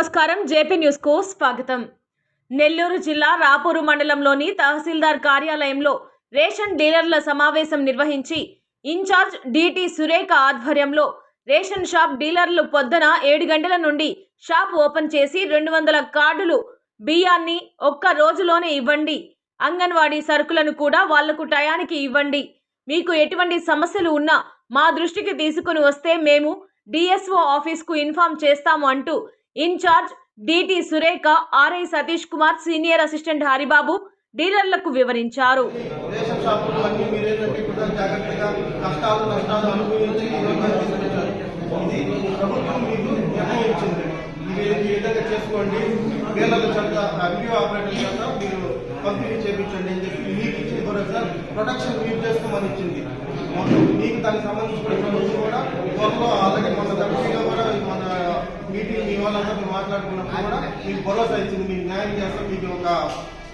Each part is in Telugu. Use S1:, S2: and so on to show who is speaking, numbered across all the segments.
S1: నమస్కారం. జేపీ న్యూస్కు స్వాగతం. నెల్లూరు జిల్లా రాపూరు మండలంలోని తహసీల్దార్ కార్యాలయంలో రేషన్ డీలర్ల సమావేశం నిర్వహించి ఇన్ఛార్జ్ డిటి సురేఖ ఆధ్వర్యంలో రేషన్ షాప్ డీలర్లు పొద్దున ఏడు గంటల నుండి షాప్ ఓపెన్ చేసి రెండు వందల కార్డులు బియ్యాన్ని ఒక్క రోజులోనే ఇవ్వండి. అంగన్వాడీ సరుకులను కూడా వాళ్ళకు టయానికి ఇవ్వండి. మీకు ఎటువంటి సమస్యలు ఉన్నా మా దృష్టికి తీసుకుని వస్తే మేము డిఎస్ఓ ఆఫీస్కు ఇన్ఫార్మ్ చేస్తాము అంటూ incharge DT Surekha RI Satish Kumar senior assistant Haribabu డీలర్లకు వివరించారు.
S2: చేసుకోండి? చెంత రివ్యూ ఆపరేటర్ మీరు పంపిణీ చేయించండి అని చెప్పి మీకు ప్రొటెక్షన్ మీరు చేసుకోమని ఇచ్చింది. మీకు దానికి సంబంధించిన కూడా త్వరలో దగ్గరగా కూడా మన మీటింగ్ మీ వాళ్ళందరూ మాట్లాడుకున్నప్పుడు కూడా మీకు భరోసా ఇచ్చింది మీకు న్యాయం చేస్తాం మీకు ఒక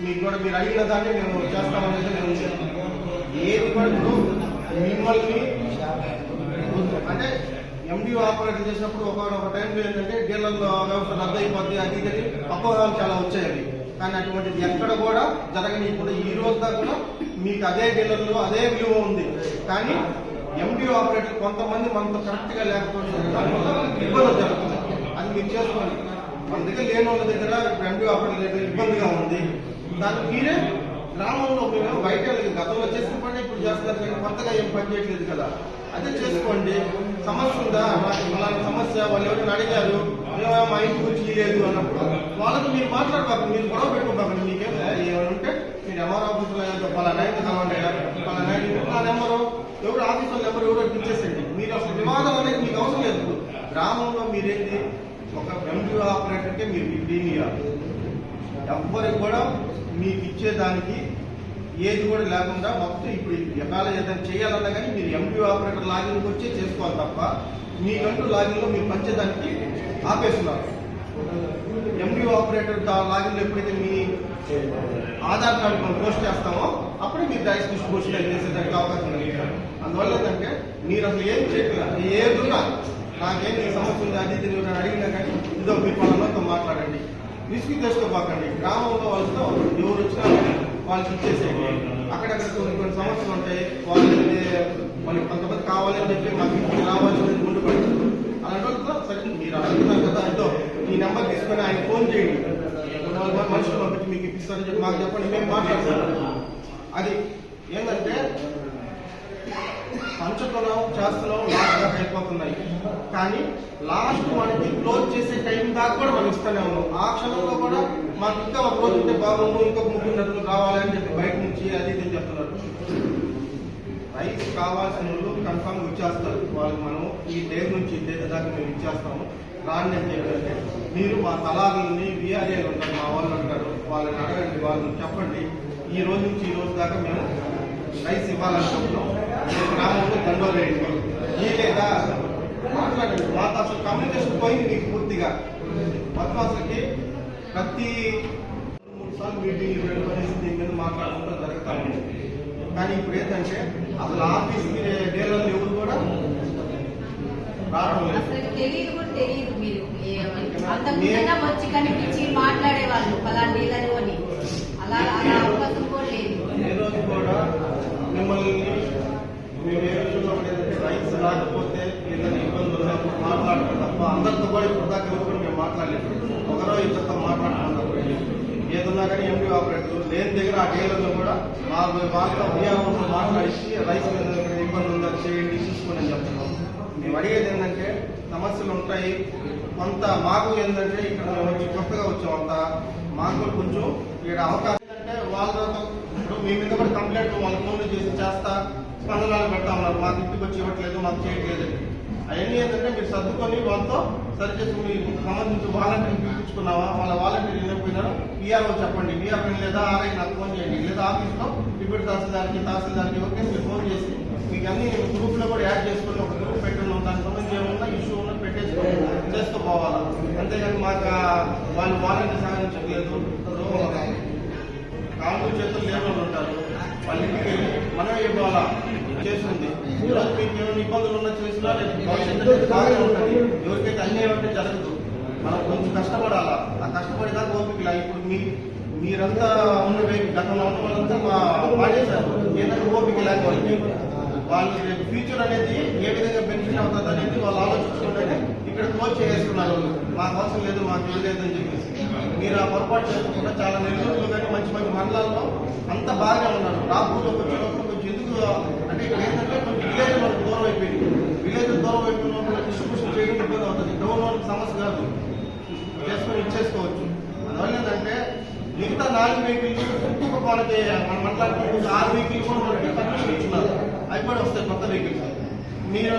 S2: మీకు కూడా మీరు అడిగిన దాన్ని మేము చేస్తామనేది మేము చెప్తున్నాం. ఏది కూడా మిమ్మల్ని అంటే ఎండి ఆపరేట్ చేసినప్పుడు ఒక ఒక టైంలో ఏంటంటే డీలర్లో వ్యవస్థ రద్దు అది ఇది అపోహలు చాలా వచ్చాయి కానీ అటువంటిది ఎక్కడ కూడా జరగని ఇప్పుడు ఈ రోజు దాకా మీకు అదే డీలర్లు అదే విలువ ఉంది. కానీ ఎండి ఆపరేటర్ కొంతమంది మనతో కరెక్ట్గా లేకపోతే ఇబ్బందులు జరుగుతుంది అది మీరు చేసుకోండి. మన దగ్గర లేని వాళ్ళ దగ్గర రెండు ఆపరేటర్ లేదు ఇబ్బందిగా ఉంది. దానికి మీరే గ్రామంలో మేము బయట గతంలో చేసిన పని ఇప్పుడు చేస్తారు కానీ కొత్తగా ఏం పని చేయట్లేదు కదా. అదే చేసుకోండి. సమస్య ఉందా? మాకు సమస్య వాళ్ళు ఎవరైనా అడిగారు మేము మా ఇంటి గురించి లేదు అన్నప్పుడు వాళ్ళకి మీరు మాట్లాడబాకండి మీరు గొడవ పెట్టుకోబాకండి మీకేం ఏమైనా ఉంటే మీరు ఎవరు ఆఫీసులో ఏదో పలానా అయితే కలవండి పలానా నా నెంబరు ఎవరు ఆఫీసులో నెంబర్ ఎవరో ఇచ్చేసేయండి. మీరు అసలు వివాదం అనేది మీకు అవసరం లేదు. గ్రామంలో మీరేంటి? ఒక ఎంపీ ఆపరేటర్కే మీరు డీల్ ఇవ్వాలి. ఎవ్వరికి కూడా మీకు ఇచ్చేదానికి ఏది కూడా లేకుండా మొత్తం ఇప్పుడు ఎకాల ఏదైనా చేయాలన్నా కానీ మీరు ఎంపీ ఆపరేటర్ లాగిన్కి వచ్చే చేసుకోవాలి తప్ప మీకంటూ లాగిన్లో మీరు పంచేదానికి ఆపేస్తున్నారు. ఎంపీ ఆపరేటర్ లాగిన్లో ఎప్పుడైతే మీ ఆధార్ కార్డు మనం పోస్ట్ చేస్తామో అప్పుడే మీరు డైస్ పోస్ట్ చేసేదానికి అవకాశం ఉంది. అందువల్ల ఏంటంటే మీరు అసలు ఏం చేయట్లేదు. ఏదున్నా నాకేం సమస్య ఉంది అది ఇది నేను అడిగినా కానీ ఇదో మీ పనులతో మాట్లాడండి. రిస్క్ చేసుకోబాకండి గ్రామంలో వాళ్ళతో ఎవరు వచ్చినా వాళ్ళకి ఇచ్చేసేయండి. అక్కడక్కడ కొన్ని కొన్ని సమస్యలు ఉంటాయి. వాళ్ళు మనకి కొంతమంది కావాలని చెప్పి మాకు ఇంటికి రావాల్సింది ముందు పడుతుంది. అలాంటి వాళ్ళతో సరే మీరు అడుగుతున్నారు కదా ఇదో ఈ నెంబర్ తీసుకొని ఆయన ఫోన్ చేయండి. మనుషులు పంపించి మీకు ఇప్పిస్తారని చెప్పి మాకు చెప్పండి. మేము మాట్లాడుతున్నాం అది ఏంటంటే పంచుతున్నాం చేస్తున్నాం లాస్ట్ దాకా అయిపోతున్నాయి కానీ లాస్ట్ మనకి క్లోజ్ చేసే టైం దాకా కూడా మనం ఇస్తూనే ఉన్నాం. ఆ క్షణంలో కూడా మాకు ఇంకా ఒక రోజు ఉంటే బాగుండు ఇంకొక ముగ్గురు నటులు కావాలి అని చెప్పి బయట నుంచి అది ఇది చెప్తున్నారు. రైస్ కావాల్సిన వాళ్ళు కన్ఫామ్ ఇచ్చేస్తారు. వాళ్ళు మనం ఈ డేట్ నుంచి ఈ దాకా మేము ఇచ్చేస్తాము. రాండి అని మీరు మా తలాలని విఆర్ఏలు ఉంటారు మా వాళ్ళు అంటారు వాళ్ళని అడగండి వాళ్ళని చెప్పండి. ఈ రోజు నుంచి ఈ రోజు దాకా మేము రైస్ ఇవ్వాలనుకుంటున్నాం గ్రామంలో దండోలు వేయండి. ఈ లేదా మాట్లాడండి మాతో అసలు కమ్యూనికేషన్ పోయింది మీకు పూర్తిగా. మొత్తం అసలుకి ప్రతి మూడు సార్లు మీటింగ్ పెట్టుకునేసి దీని మీద మాట్లాడుకుంటూ జరుగుతా కానీ ఇప్పుడు ఏంటంటే అసలు ఆఫీస్కి డీలర్లు ఎవరు కూడా రావడం లేదు.
S3: మాట్లాడేవాళ్ళు డీలర్ అని. అలా అలా అవకాశం కూడా లేదు.
S2: ఏ రోజు కూడా మిమ్మల్ని మేము ఏ విషయంలో కూడా ఏంటంటే రైట్స్ రాకపోతే ఏదైనా ఇబ్బందులు ఉన్నప్పుడు మాట్లాడటం తప్ప అందరితో కూడా ఇప్పుడు దాకా ఎవరు మేము మాట్లాడలేదు. ఒకరో ఇద్దరితో మాట్లాడుతున్నారు ఏదన్నా కానీ ఎంపీ ఆపరేటర్ లేని దగ్గర ఆ డీలర్లు కూడా మా వాళ్ళతో వినియోగంతో మాట్లాడించి రైస్ మీద ఇబ్బంది ఉందా చేయండి చూసుకోండి అని చెప్తున్నాం. మేము అడిగేది ఏంటంటే సమస్యలు ఉంటాయి. కొంత మాకు ఏంటంటే ఇక్కడ మేము కొత్తగా వచ్చాం అంత. మాకు కొంచెం ఇక్కడ అవకాశం అంటే వాళ్ళతో ఇప్పుడు మీ మీద కూడా కంప్లైంట్ వాళ్ళ ఫోన్లు చేసి చేస్తా స్పందనాలు పెడతా ఉన్నారు. మాకు ఇంటికి వచ్చి ఇవ్వట్లేదు మాకు చేయట్లేదు. అవన్నీ ఏంటంటే మీరు సర్దుకొని వాళ్ళతో సరి చేసి మీకు సంబంధించి వాలంటీర్ పిలిపించుకున్నావా? వాళ్ళ వాలంటీర్ వెళ్ళిపోయినారు పిఆర్ఓ చెప్పండి. పిఆర్ఓ లేదా ఆర్ఐ నాకు ఫోన్ చేయండి. లేదా ఆఫీస్లో డిప్యూటీ తహసీల్దార్కి తహసీల్దార్కి ఎవరికి మీరు ఫోన్ చేసి మీకు అన్ని గ్రూప్లో కూడా యాడ్ చేసుకుని ఒక గ్రూప్ పెట్టున్నాం దానికి సంబంధించి ఏమన్నా ఇష్యూ ఉన్నా పెట్టేసుకొని చేసుకోపోవాలా? అంతేగాని మాకు వాళ్ళు వాలంటీర్ సహకరించట్లేదు కాళ్ళు చేతులు లేని వాళ్ళు ఉంటారు? వాళ్ళ ఇంటికి మనం ఇవ్వాలా? చేస్తుంది. ఈరోజు మీకు ఏమైనా ఇబ్బందులు ఉన్నా చేసినా భవిష్యత్తు ఉంటుంది. ఎవరికైతే అన్యాయం అంటే జరగదు. మనం కొంచెం కష్టపడాలి? కష్టపడేదాకా ఓపిక లేదు. ఇప్పుడు మీ మీరంతా ఉన్న గతంలో ఉన్న వాళ్ళంతా మా మానేశారు ఏంటంటే ఓపిక లేక వాళ్ళకి ఫ్యూచర్ అనేది ఏ విధంగా బెనిఫిట్ అవుతుంది అనేది వాళ్ళు ఆలోచించుకుంటే ఇక్కడ క్లోజ్ చేసుకున్నారు. మాకు అవసరం లేదు మాకు ఏం లేదని చెప్పేసి. మీరు ఆ పొరపాటు చేసుకోకుండా చాలా నెల్లూరులో కానీ మంచి మంచి మండలాల్లో అంత బాగానే ఉన్నారు. రాపూర్లోకి వచ్చినప్పుడు కొంచెం ఎందుకు అంటే ఇక్కడ ఏంటంటే కొంచెం విలేజ్ మనకు దూరం అయిపోయింది విలేజ్ దూరం అయిపోయినప్పుడు డిస్ట్రిబ్యూషన్ చేయడం ఇబ్బంది అవుతుంది డౌన్ వాళ్ళకి సమస్య కాదు చేసుకొని ఇచ్చేసుకోవచ్చు అందువల్ల ఏంటంటే మిగతా వెహికల్ ఇంకొక మనకి మనం మాట్లాడుకుంటే ఆరు వెహికల్ కూడా మనకి అవి కూడా వస్తాయి కొత్త వెహికల్స్. మీరు